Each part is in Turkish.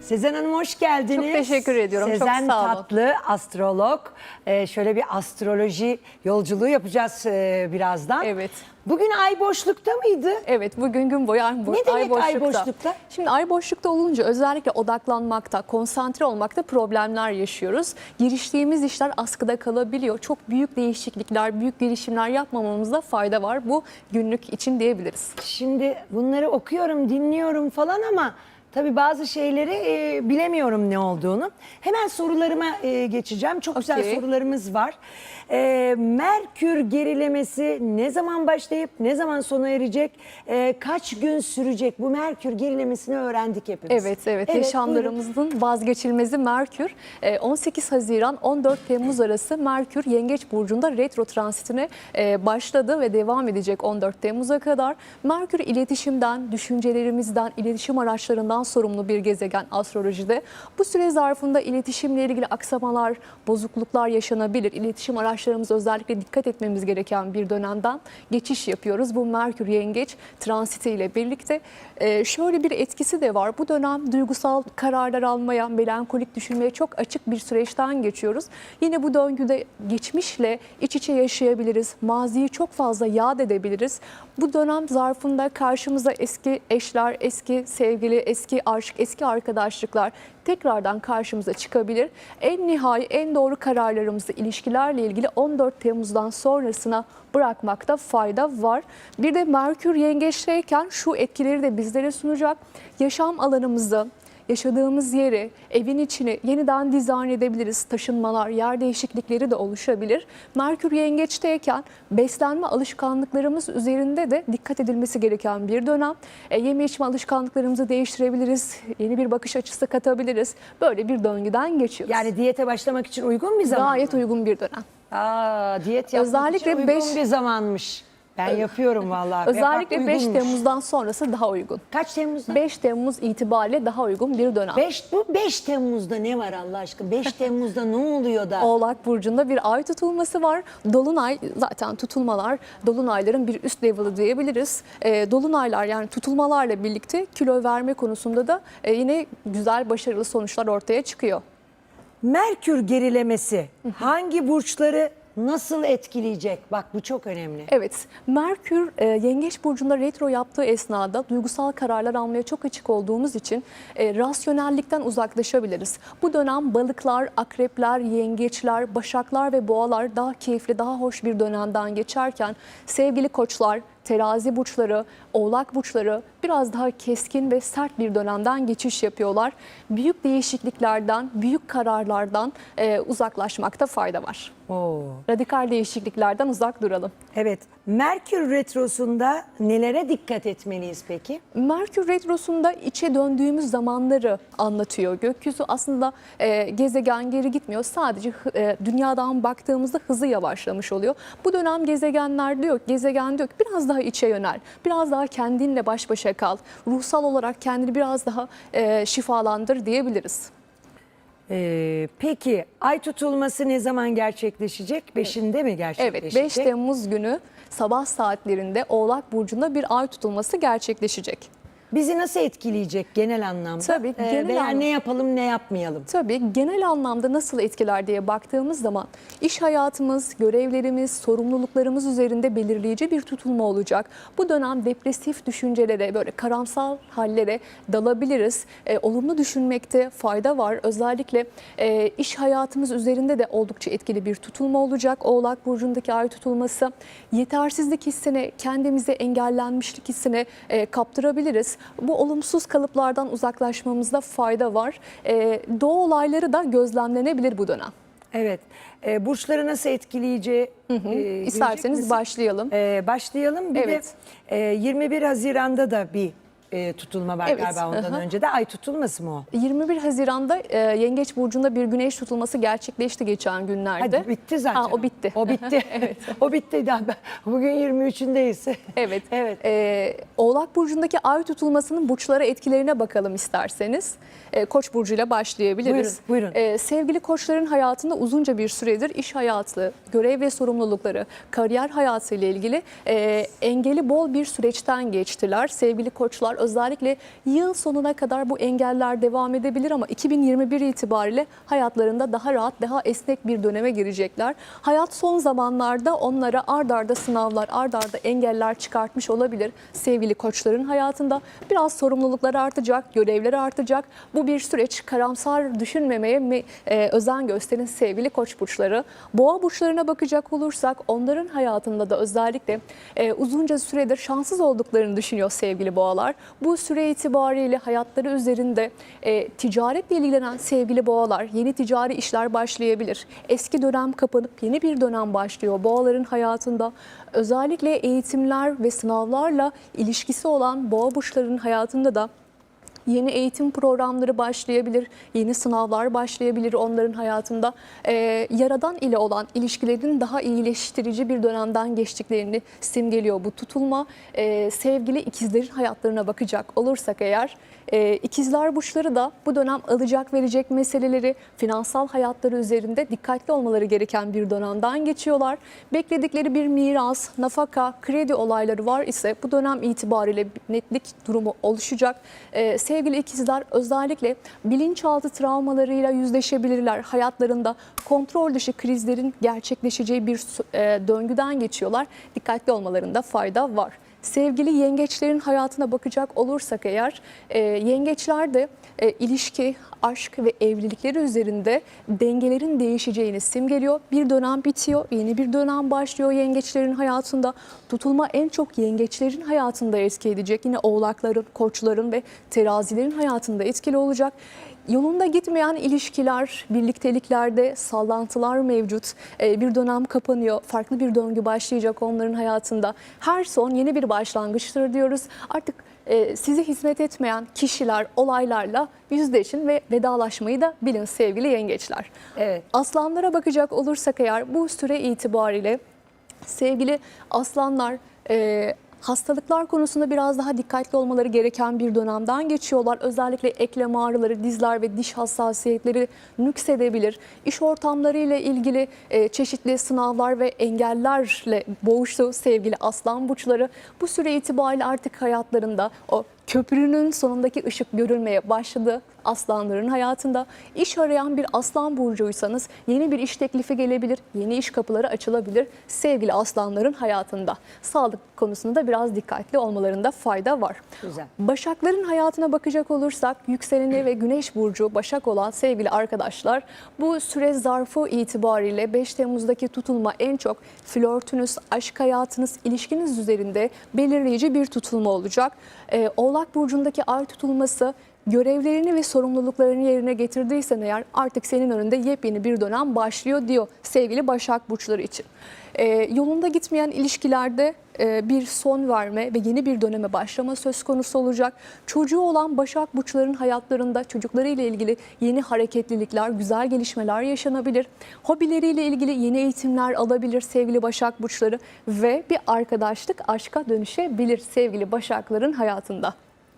Sezen Hanım hoş geldiniz. Çok teşekkür ediyorum, çok Sezen sağ olun. Tatlı, astrolog. Ee, şöyle bir astroloji yolculuğu yapacağız e, birazdan. Evet. Bugün ay boşlukta mıydı? Evet bugün gün boyu ay, bo- Ne demek ay boşlukta. boşlukta? Şimdi ay boşlukta olunca özellikle odaklanmakta, konsantre olmakta problemler yaşıyoruz. Giriştiğimiz işler askıda kalabiliyor. Çok büyük değişiklikler, büyük girişimler yapmamamızda fayda var. Bu günlük için diyebiliriz. Şimdi bunları okuyorum, dinliyorum falan ama tabii bazı şeyleri e, bilemiyorum ne olduğunu. Hemen sorularıma e, geçeceğim. Çok güzel Okey. sorularımız var. E, Merkür gerilemesi ne zaman başlayıp ne zaman sona erecek? E, kaç gün sürecek? Bu Merkür gerilemesini öğrendik hepimiz. Evet, evet. buyurun. Yaşamlarımızın vazgeçilmezi Merkür. Ee, 18 Haziran 14 Temmuz arası Merkür Yengeç Burcu'nda retro transitine e, başladı ve devam edecek 14 Temmuz'a kadar. Merkür iletişimden, düşüncelerimizden, iletişim araçlarından sorumlu bir gezegen astrolojide. Bu süre zarfında iletişimle ilgili aksamalar, bozukluklar yaşanabilir. İletişim araçlarımıza özellikle dikkat etmemiz gereken bir dönemden geçiş yapıyoruz. Bu Merkür Yengeç transiti ile birlikte e, şöyle bir etkisi de var. Bu dönem duygusal kararlar almaya, melankolik düşünmeye çok açık bir süreçten geçiyoruz. Yine bu döngüde geçmişle iç içe yaşayabiliriz. Maziyi çok fazla yad edebiliriz. Bu dönem zarfında karşımıza eski eşler, eski sevgili, eski aşk, eski arkadaşlıklar tekrardan karşımıza çıkabilir. En nihai, en doğru kararlarımızı ilişkilerle ilgili 14 Temmuz'dan sonrasına bırakmakta fayda var. Bir de Merkür yengeçteyken şu etkileri de bizlere sunacak. Yaşam alanımızı, yaşadığımız yeri, evin içini yeniden dizayn edebiliriz. Taşınmalar, yer değişiklikleri de oluşabilir. Merkür yengeçteyken beslenme alışkanlıklarımız üzerinde de dikkat edilmesi gereken bir dönem. E, yeme içme alışkanlıklarımızı değiştirebiliriz. Yeni bir bakış açısı katabiliriz. Böyle bir döngüden geçiyoruz. Yani diyete başlamak için uygun bir zaman Gayet mı? uygun bir dönem. Aa, diyet yapmak Özellikle için uygun beş- bir zamanmış. Ben yapıyorum vallahi. Özellikle Bak, 5 uygunmuş. Temmuz'dan sonrası daha uygun. Kaç Temmuz'da? 5 Temmuz itibariyle daha uygun bir dönem. 5 bu 5 Temmuz'da ne var Allah aşkına? 5 Temmuz'da ne oluyor da? Oğlak Burcu'nda bir ay tutulması var. Dolunay zaten tutulmalar, dolunayların bir üst level'ı diyebiliriz. Ee, dolunaylar yani tutulmalarla birlikte kilo verme konusunda da e, yine güzel başarılı sonuçlar ortaya çıkıyor. Merkür gerilemesi hangi burçları nasıl etkileyecek? Bak bu çok önemli. Evet, Merkür e, Yengeç Burcu'nda retro yaptığı esnada duygusal kararlar almaya çok açık olduğumuz için e, rasyonellikten uzaklaşabiliriz. Bu dönem balıklar, akrepler, yengeçler, başaklar ve boğalar daha keyifli, daha hoş bir dönemden geçerken sevgili koçlar, terazi burçları, oğlak burçları biraz daha keskin ve sert bir dönemden geçiş yapıyorlar. Büyük değişikliklerden, büyük kararlardan e, uzaklaşmakta fayda var. Oo. Radikal değişikliklerden uzak duralım. Evet. Merkür retrosunda nelere dikkat etmeliyiz peki? Merkür Retrosu'nda içe döndüğümüz zamanları anlatıyor. Gökyüzü aslında e, gezegen geri gitmiyor. Sadece e, dünyadan baktığımızda hızı yavaşlamış oluyor. Bu dönem gezegenler diyor, gezegen diyor ki biraz daha içe yönel. Biraz daha kendinle baş başa kal. Ruhsal olarak kendini biraz daha e, şifalandır diyebiliriz. Ee, peki ay tutulması ne zaman gerçekleşecek? Beşinde mi Evet gerçekleşecek? 5 Temmuz günü sabah saatlerinde Oğlak Burcu'nda bir ay tutulması gerçekleşecek. Bizi nasıl etkileyecek genel anlamda? Tabii, Ee, genel veya anlamda. ne yapalım ne yapmayalım? Tabii genel anlamda nasıl etkiler diye baktığımız zaman iş hayatımız, görevlerimiz, sorumluluklarımız üzerinde belirleyici bir tutulma olacak. Bu dönem depresif düşüncelere, böyle karamsal hallere dalabiliriz. E, olumlu düşünmekte fayda var. Özellikle e, iş hayatımız üzerinde de oldukça etkili bir tutulma olacak. Oğlak Burcu'ndaki ay tutulması yetersizlik hissine, kendimize engellenmişlik hissine e, kaptırabiliriz. Bu olumsuz kalıplardan uzaklaşmamızda fayda var. E, doğu olayları da gözlemlenebilir bu dönem. Evet. Ee, burçları nasıl etkileyeceği e, bilecek İsterseniz misin? başlayalım. Ee, başlayalım. Bir Evet. de e, 21 Haziran'da da bir e, tutulma var Evet, galiba ondan aha. önce de. Ay tutulması mı o? 21 Haziran'da e, Yengeç Burcu'nda bir güneş tutulması gerçekleşti geçen günlerde. Hadi bitti zaten. Ha, o bitti. O bitti. o bitti. Daha Bugün 23'ündeyiz. Evet. Evet. Ee, Oğlak Burcu'ndaki ay tutulmasının burçlara etkilerine bakalım isterseniz. Ee, Koç burcuyla başlayabiliriz. Buyurun, buyurun. Ee, sevgili koçların hayatında uzunca bir süredir iş hayatı, görev ve sorumlulukları, kariyer hayatı ile ilgili e, engeli bol bir süreçten geçtiler. Sevgili koçlar Özellikle yıl sonuna kadar bu engeller devam edebilir ama 2021 itibariyle hayatlarında daha rahat, daha esnek bir döneme girecekler. Hayat son zamanlarda onlara ard arda sınavlar, ard arda engeller çıkartmış olabilir. Sevgili koçların hayatında biraz sorumluluklar artacak, görevler artacak. Bu bir süreç. Karamsar düşünmemeye mi- e, özen gösterin sevgili koç burçları. Boğa burçlarına bakacak olursak onların hayatında da özellikle e, uzunca süredir şanssız olduklarını düşünüyor sevgili boğalar. Bu süre itibariyle hayatları üzerinde e, ticaretle ilgilenen sevgili boğalar yeni ticari işler başlayabilir. Eski dönem kapanıp yeni bir dönem başlıyor boğaların hayatında. Özellikle eğitimler ve sınavlarla ilişkisi olan boğa burçlarının hayatında da Yeni eğitim programları başlayabilir, yeni sınavlar başlayabilir onların hayatında. Ee, yaradan ile olan ilişkilerin daha iyileştirici bir dönemden geçtiklerini simgeliyor bu tutulma. Ee, sevgili ikizlerin hayatlarına bakacak olursak eğer, e, ikizler burçları da bu dönem alacak verecek meseleleri, finansal hayatları üzerinde dikkatli olmaları gereken bir dönemden geçiyorlar. Bekledikleri bir miras, nafaka, kredi olayları var ise bu dönem itibariyle netlik durumu oluşacak. Ee, sevgili ikizler özellikle bilinçaltı travmalarıyla yüzleşebilirler. Hayatlarında kontrol dışı krizlerin gerçekleşeceği bir e, döngüden geçiyorlar. Dikkatli olmalarında fayda var. Sevgili yengeçlerin hayatına bakacak olursak eğer, e, yengeçler de e, ilişki, aşk ve evlilikleri üzerinde dengelerin değişeceğini simgeliyor. Bir dönem bitiyor, yeni bir dönem başlıyor yengeçlerin hayatında. Tutulma en çok yengeçlerin hayatında etki edecek. Yine oğlakların, koçların ve terazilerin hayatında etkili olacak. Yolunda gitmeyen ilişkiler, birlikteliklerde sallantılar mevcut. Ee, Bir dönem kapanıyor, farklı bir döngü başlayacak onların hayatında. Her son yeni bir başlangıçtır diyoruz. Artık e, size hizmet etmeyen kişiler, olaylarla yüzleşin ve vedalaşmayı da bilin sevgili yengeçler. Evet. Aslanlara bakacak olursak eğer bu süre itibariyle sevgili aslanlar e, hastalıklar konusunda biraz daha dikkatli olmaları gereken bir dönemden geçiyorlar. Özellikle eklem ağrıları, dizler ve diş hassasiyetleri nüksedebilir. İş ortamlarıyla ilgili e, çeşitli sınavlar ve engellerle boğuştu sevgili aslan burçları. Bu süre itibariyle artık hayatlarında o köprünün sonundaki ışık görülmeye başladı aslanların hayatında. İş arayan bir aslan burcuysanız yeni bir iş teklifi gelebilir, yeni iş kapıları açılabilir sevgili aslanların hayatında. Sağlık konusunda biraz dikkatli olmalarında fayda var. Güzel. Başakların hayatına bakacak olursak yükseleni ve güneş burcu Başak olan sevgili arkadaşlar bu süre zarfı itibariyle 5 Temmuz'daki tutulma en çok flörtünüz, aşk hayatınız, ilişkiniz üzerinde belirleyici bir tutulma olacak. Ee, Oğlak burcundaki ay tutulması görevlerini ve sorumluluklarını yerine getirdiysen eğer artık senin önünde yepyeni bir dönem başlıyor diyor sevgili Başak burçları için. Ee, yolunda gitmeyen ilişkilerde e, bir son verme ve yeni bir döneme başlama söz konusu olacak. Çocuğu olan Başak Burçların hayatlarında çocuklarıyla ilgili yeni hareketlilikler, güzel gelişmeler yaşanabilir. Hobileriyle ilgili yeni eğitimler alabilir sevgili Başak Burçları ve bir arkadaşlık aşka dönüşebilir sevgili Başakların hayatında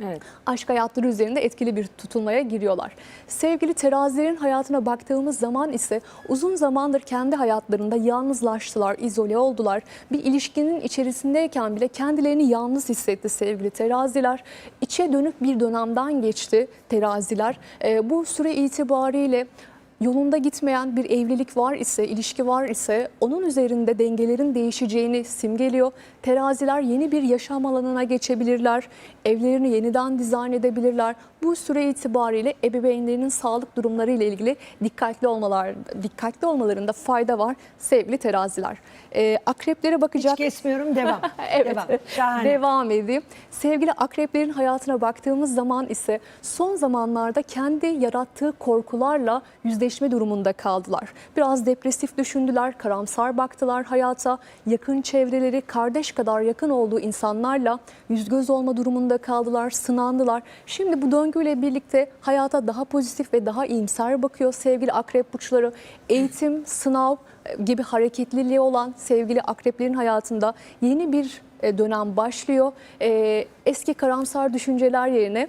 Evet. aşk hayatları üzerinde etkili bir tutulmaya giriyorlar. Sevgili terazilerin hayatına baktığımız zaman ise uzun zamandır kendi hayatlarında yalnızlaştılar, izole oldular. Bir ilişkinin içerisindeyken bile kendilerini yalnız hissetti sevgili teraziler. İçe dönük bir dönemden geçti teraziler. Ee, bu süre itibariyle yolunda gitmeyen bir evlilik var ise, ilişki var ise onun üzerinde dengelerin değişeceğini simgeliyor. Teraziler yeni bir yaşam alanına geçebilirler, evlerini yeniden dizayn edebilirler. Bu süre itibariyle ebeveynlerinin sağlık durumları ile ilgili dikkatli olmalar, dikkatli olmalarında fayda var sevgili teraziler. Ee, akreplere bakacak. Hiç kesmiyorum devam. Evet. Devam. Şahane. Devam edeyim. Sevgili akreplerin hayatına baktığımız zaman ise son zamanlarda kendi yarattığı korkularla yüzleşme durumunda kaldılar. Biraz depresif düşündüler, karamsar baktılar hayata. Yakın çevreleri kardeş kadar yakın olduğu insanlarla yüz göz olma durumunda kaldılar, sınandılar. Şimdi bu döngüyle birlikte hayata daha pozitif ve daha iyimser bakıyor sevgili akrep burçları. Eğitim, sınav, gibi hareketliliği olan sevgili akreplerin hayatında yeni bir e, dönem başlıyor. E, Eski karamsar düşünceler yerine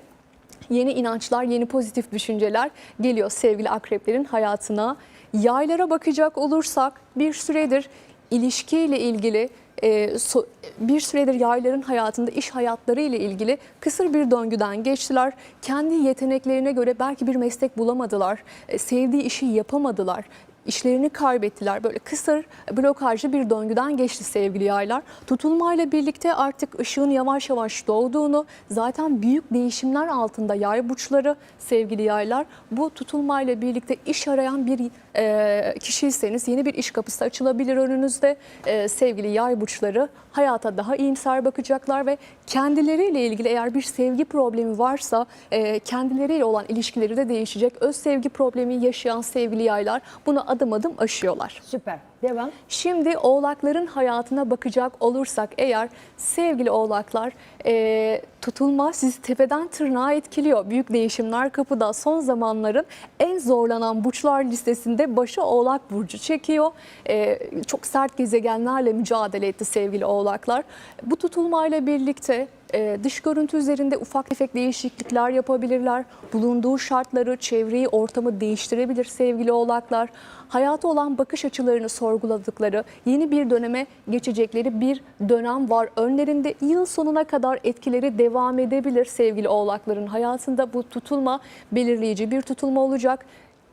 yeni inançlar, yeni pozitif düşünceler geliyor sevgili akreplerin hayatına. Yaylara bakacak olursak bir süredir ilişkiyle ilgili e, so- bir süredir yayların hayatında iş hayatları ile ilgili kısır bir döngüden geçtiler. Kendi yeteneklerine göre belki bir meslek bulamadılar, e, sevdiği işi yapamadılar. İşlerini kaybettiler. Böyle kısır, blokajlı bir döngüden geçti sevgili yaylar. Tutulmayla birlikte artık ışığın yavaş yavaş doğduğunu, zaten büyük değişimler altında yay burçları sevgili yaylar. Bu tutulmayla birlikte iş arayan bir e, kişiyseniz yeni bir iş kapısı açılabilir önünüzde. E, sevgili yay burçları hayata daha iyimser bakacaklar ve kendileriyle ilgili eğer bir sevgi problemi varsa e, kendileriyle olan ilişkileri de değişecek. Öz sevgi problemi yaşayan sevgili yaylar bunu adım adım aşıyorlar. Süper. Devam. Şimdi oğlakların hayatına bakacak olursak eğer sevgili oğlaklar e, tutulma sizi tepeden tırnağa etkiliyor. Büyük değişimler kapıda son zamanların en zorlanan burçlar listesinde başı oğlak burcu çekiyor. E, çok sert gezegenlerle mücadele etti sevgili oğlaklar. Bu tutulmayla birlikte e, dış görüntü üzerinde ufak tefek değişiklikler yapabilirler. Bulunduğu şartları, çevreyi, ortamı değiştirebilir sevgili oğlaklar. Hayata olan bakış açılarını sorguladıkları, yeni bir döneme geçecekleri bir dönem var. Önlerinde yıl sonuna kadar etkileri devam edebilir sevgili oğlakların hayatında. Bu tutulma belirleyici bir tutulma olacak.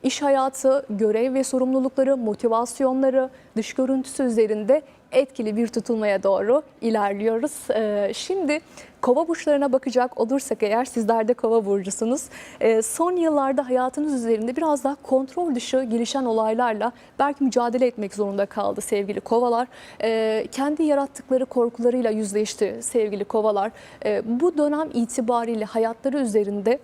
İş hayatı, görev ve sorumlulukları, motivasyonları, dış görüntüsü üzerinde etkili bir tutulmaya doğru ilerliyoruz. Ee, şimdi kova burçlarına bakacak olursak eğer sizler de kova burcusunuz. Ee, son yıllarda hayatınız üzerinde biraz daha kontrol dışı gelişen olaylarla belki mücadele etmek zorunda kaldı sevgili kovalar. Ee, kendi yarattıkları korkularıyla yüzleşti sevgili kovalar. Bu dönem itibariyle hayatları üzerinde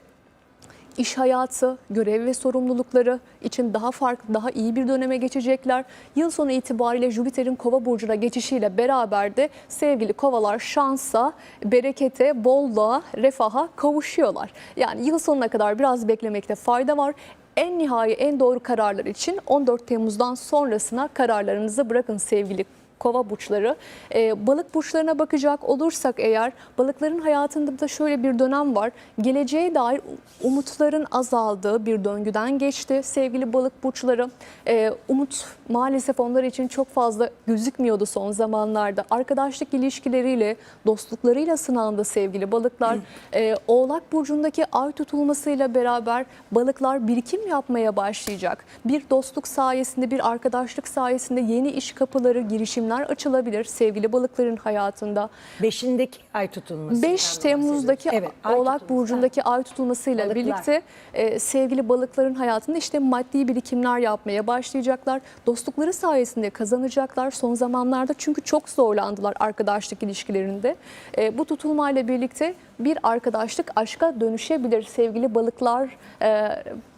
iş hayatı, görev ve sorumlulukları için daha farklı, daha iyi bir döneme geçecekler. Yıl sonu itibariyle Jüpiter'in Kova burcuna geçişiyle beraber de sevgili kovalar şansa, berekete, bolluğa, refaha kavuşuyorlar. Yani yıl sonuna kadar biraz beklemekte fayda var. En nihai, en doğru kararlar için 14 Temmuz'dan sonrasına kararlarınızı bırakın sevgili kova burçları. Ee, balık burçlarına bakacak olursak eğer balıkların hayatında da şöyle bir dönem var. Geleceğe dair umutların azaldığı bir döngüden geçti sevgili balık burçları. Ee, umut maalesef onlar için çok fazla gözükmüyordu son zamanlarda. Arkadaşlık ilişkileriyle, dostluklarıyla sınandı sevgili balıklar. Ee, Oğlak burcundaki ay tutulmasıyla beraber balıklar birikim yapmaya başlayacak. Bir dostluk sayesinde, bir arkadaşlık sayesinde yeni iş kapıları, girişimler açılabilir sevgili balıkların hayatında. Beşindeki ay tutulması. 5 Temmuz'daki Evet, ay Oğlak tutulması. burcundaki ay tutulmasıyla Balıklar. birlikte e, sevgili balıkların hayatında işte maddi birikimler yapmaya başlayacaklar. Dostlukları sayesinde kazanacaklar son zamanlarda çünkü çok zorlandılar arkadaşlık ilişkilerinde. E, bu tutulmayla birlikte bir arkadaşlık aşka dönüşebilir sevgili balıklar, e,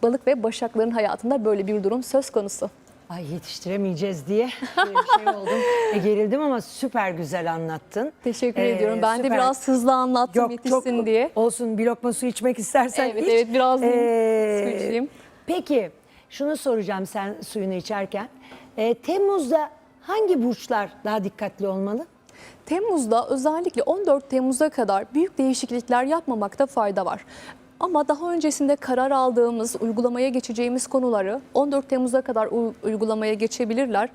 balık ve başakların hayatında böyle bir durum söz konusu. Ay yetiştiremeyeceğiz diye bir şey oldum. E, gerildim ama süper güzel anlattın. Teşekkür Ee, ediyorum. Ben de süper. biraz hızlı anlattım Yok yetişsin çok diye. olsun bir lokma su içmek istersen Evet, iç. evet, biraz Ee, su içeyim. Peki şunu soracağım sen suyunu içerken. Ee, Temmuz'da hangi burçlar daha dikkatli olmalı? Temmuz'da özellikle 14 Temmuz'a kadar büyük değişiklikler yapmamakta fayda var. Ama daha öncesinde karar aldığımız, uygulamaya geçeceğimiz konuları 14 Temmuz'a kadar uygulamaya geçebilirler.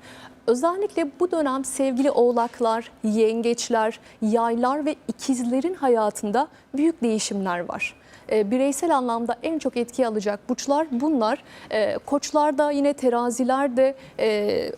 Özellikle bu dönem sevgili oğlaklar, yengeçler, yaylar ve ikizlerin hayatında büyük değişimler var. E, bireysel anlamda en çok etki alacak burçlar bunlar. E, koçlarda yine terazilerde e,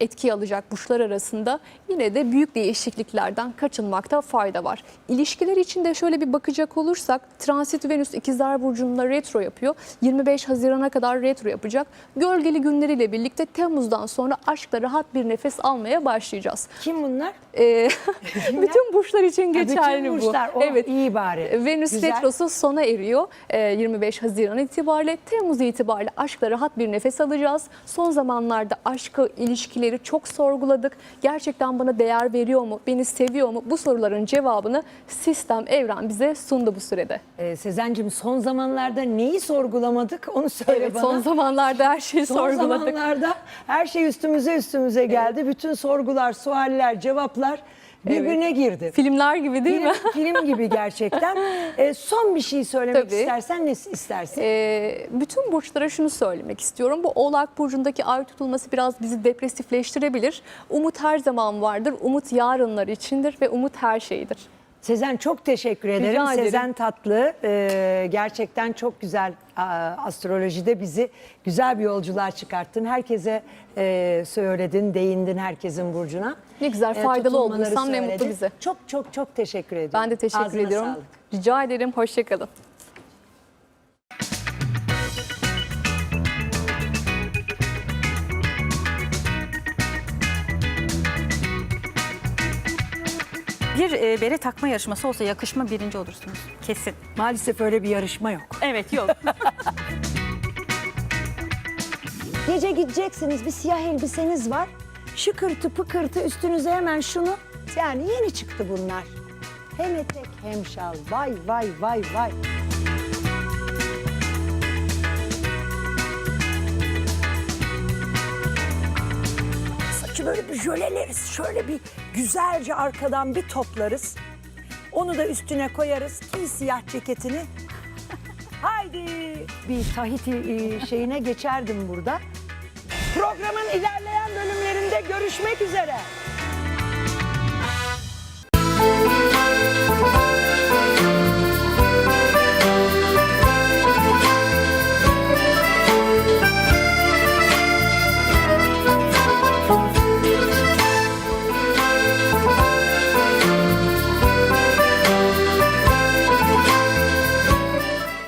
etki alacak burçlar arasında yine de büyük değişikliklerden kaçınmakta fayda var. İlişkiler için de şöyle bir bakacak olursak transit Venüs ikizler burcunda retro yapıyor. 25 Haziran'a kadar retro yapacak. Gölgeli günleriyle birlikte Temmuz'dan sonra aşkla rahat bir nefes almaya başlayacağız. Kim bunlar? Ee, bütün burçlar için geçerli bütün bu. burçlar. Oh, iyi bari. Venüs Güzel. retrosu sona eriyor Ee, 25 Haziran itibariyle. Temmuz itibariyle aşkla rahat bir nefes alacağız. Son zamanlarda aşkı, ilişkileri çok sorguladık. Gerçekten bana değer veriyor mu, beni seviyor mu? Bu soruların cevabını sistem, evren bize sundu bu sürede. Ee, Sezen'cim son zamanlarda neyi sorgulamadık onu söyle Evet, bana. son zamanlarda her şeyi Son sorguladık. zamanlarda her şey üstümüze üstümüze geldi. Bütün sorgular, sualler, cevaplar birbirine girdi. Filmler gibi değil Film, mi? film gibi gerçekten. E, son bir şey söylemek Tabii. istersen ne istersin? Ee, bütün burçlara şunu söylemek istiyorum. Bu Oğlak Burcu'ndaki ay tutulması biraz bizi depresifleştirebilir. Umut her zaman vardır. Umut yarınlar içindir ve umut her şeydir. Sezen çok teşekkür ederim. Rica ederim. Sezen Tatlı e, gerçekten çok güzel astrolojide bizi güzel bir yolculuğa çıkarttın. Herkese e, söyledin, değindin herkesin burcuna. Ne güzel, E, faydalı olduysam ne mutlu bize. Çok çok çok teşekkür ediyorum. Ben de teşekkür Ağzına ediyorum. sağlık. Rica ederim. Hoşçakalın. Bir e, bere takma yarışması olsa yakışma birinci olursunuz. Kesin. Maalesef öyle bir yarışma yok. Evet yok. Gece gideceksiniz bir siyah elbiseniz var. Şıkırtı pıkırtı üstünüze hemen şunu. Yani yeni çıktı bunlar. Hem etek hem şal. Vay vay vay vay. Böyle bir jöleleriz. Şöyle bir güzelce arkadan bir toplarız. Onu da üstüne koyarız. Giy siyah ceketini. Haydi bir Tahiti e, şeyine geçerdim burada. Programın ilerleyen bölümlerinde görüşmek üzere.